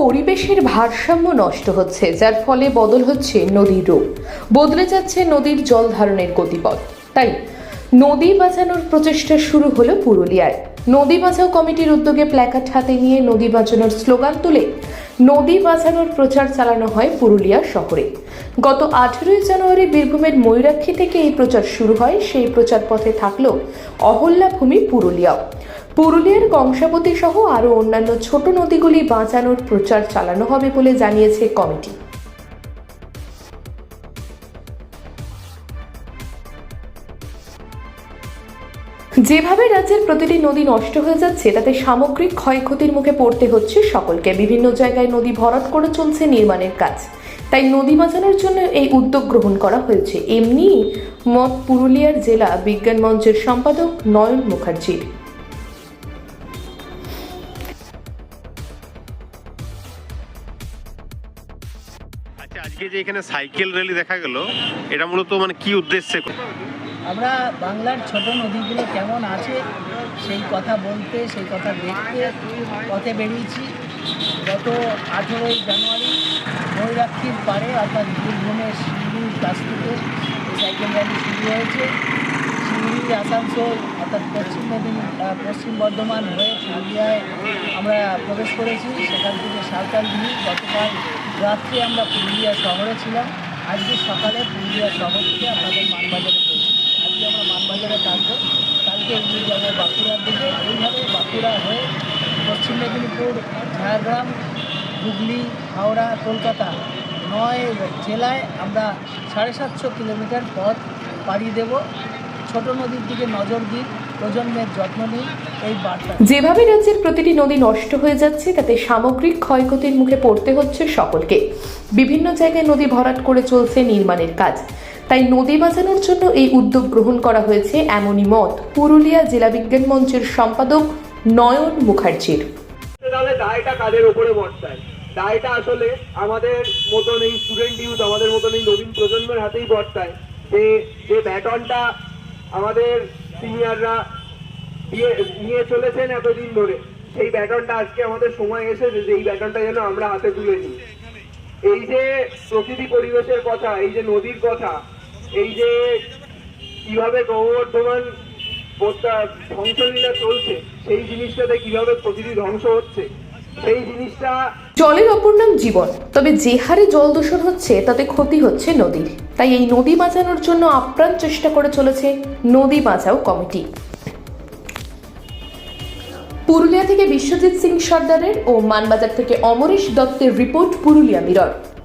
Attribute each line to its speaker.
Speaker 1: পরিবেশের ভারসাম্য নষ্ট হচ্ছে, যার ফলে বদল হচ্ছে নদীর রূপ। বদলে যাচ্ছে নদীর জল ধারণের গতিপথ। তাই নদী বাঁচানোর প্রচেষ্টা শুরু হলো পুরুলিয়ায়। নদী বাঁচাও কমিটির উদ্যোগে প্ল্যাকার্ড হাতে নিয়ে নদী বাঁচানোর স্লোগান তুলে নদী বাঁচানোর প্রচার চালানো হয় পুরুলিয়া শহরে। গত আঠেরোই জানুয়ারি বীরভূমের ময়ূরাক্ষী থেকে এই প্রচার শুরু হয়। সেই প্রচার পথে থাকল অহল্যাভূমি পুরুলিয়াও। পুরুলিয়ার কংসাবতী সহ আরও অন্যান্য ছোট নদীগুলি বাঁচানোর প্রচার চালানো হবে বলে জানিয়েছে কমিটি। যেভাবে রাজ্যের প্রতিটি নদী নষ্ট হয়ে যাচ্ছে, তাতে সামগ্রিক ক্ষয়ক্ষতির মুখে পড়তে হচ্ছে সকলকে। বিভিন্ন জায়গায় নদী ভরাট করে চলছে নির্মাণের কাজ। তাই নদী বাঁচানোর জন্য এই উদ্যোগ গ্রহণ করা হয়েছে। এমনি মত পুরুলিয়ার জেলা বিজ্ঞান মঞ্চের সম্পাদক নয়ন মুখার্জির
Speaker 2: আচ্ছা আজকে যে এখানে সাইকেল র্যালি দেখা গেল, এটা মূলত মানে কি উদ্দেশ্যে?
Speaker 3: আমরা বাংলার ছোট নদীগুলো কেমন আছে, সেই কথা বলতে, সেই কথা দেখতে পথে বেরিয়েছি। গত আঠেরোই জানুয়ারি ময়ূরাক্ষীর পাড়ে অর্থাৎ বীরভূমের শিলিগুড়ির কাছ থেকে এই সাইকেল র্যালি শুরু হয়েছে। শিলিগুড়ি, আসানসোল, অর্থাৎ পশ্চিম মেদিনী পশ্চিম বর্ধমান হয়ে পুরুলিয়ায় আমরা প্রবেশ করেছি। সেখান থেকে সাঁওতাল দিয়ে গতকাল রাত্রে আমরা পুরুলিয়া শহরে ছিলাম। আজকে সকালে পুরুলিয়া শহর থেকে আপনাদের মানবাজারে আজকে আমরা মানবাজারে থাকব কালকে এগিয়ে যাব বাঁকুড়ার দিকে। এইভাবে বাঁকুড়া হয়ে পশ্চিম মেদিনীপুর, ঝাড়গ্রাম, হুগলি, হাওড়া, কলকাতা নয় জেলায় আমরা সাড়ে সাতশো কিলোমিটার পথ পাড়ি দেব। ছোট নদীর দিকে নজর দিন, প্রজন্মের যত্ন বার্তা।
Speaker 1: যেভাবে রাজ্যের প্রতিটি নদী নষ্ট হয়ে যাচ্ছে, তাতে সামগ্রিক ক্ষয়ক্ষতির মুখে পড়তে হচ্ছে সকলকে। বিভিন্ন জায়গায় নদী ভরাট করে চলছে নির্মাণের কাজ। তাই নদী বাঁচানোর জন্য এই উদ্যোগ গ্রহণ করা হয়েছে এমনই মত পুরুলিয়া জেলা বিজ্ঞান মঞ্চের সম্পাদক নয়ন মুখার্জির।
Speaker 4: তাহলে দায়টা কাদের ওপরে বর্তায়? দায়টা আসলে আমাদের মতন এই স্টুডেন্ট ইউথ আমাদের মতন এই নবীন প্রজন্মের হাতেই বর্তায় যে যে ব্যাটনটা আমাদের সিনিয়ররা নিয়ে চলেছেন এতদিন ধরে, সেই ব্যাটনটা আজকে আমাদের সময় এসেছে, যে এই ব্যাটনটা যেন আমরা হাতে তুলে নিই। এই যে প্রকৃতি পরিবেশের কথা, এই যে নদীর কথা এই যে কীভাবে প্রত্যা- ধ্বংসলীলা চলছে, সেই জিনিসটাতে কীভাবে প্রকৃতি ধ্বংস হচ্ছে, সেই জিনিসটা
Speaker 1: জলের অপর নাম জীবন। তবে যে হারে জল দূষণ হচ্ছে, তাতে ক্ষতি হচ্ছে নদীর। তাই এই নদী বাঁচানোর জন্য আপ্রাণ চেষ্টা করে চলেছে নদী বাঁচাও কমিটি। পুরুলিয়া থেকে বিশ্বজিৎ সিং সর্দারের ও মানবাজার থেকে অমরেশ দত্তের রিপোর্ট পুরুলিয়া মিরর।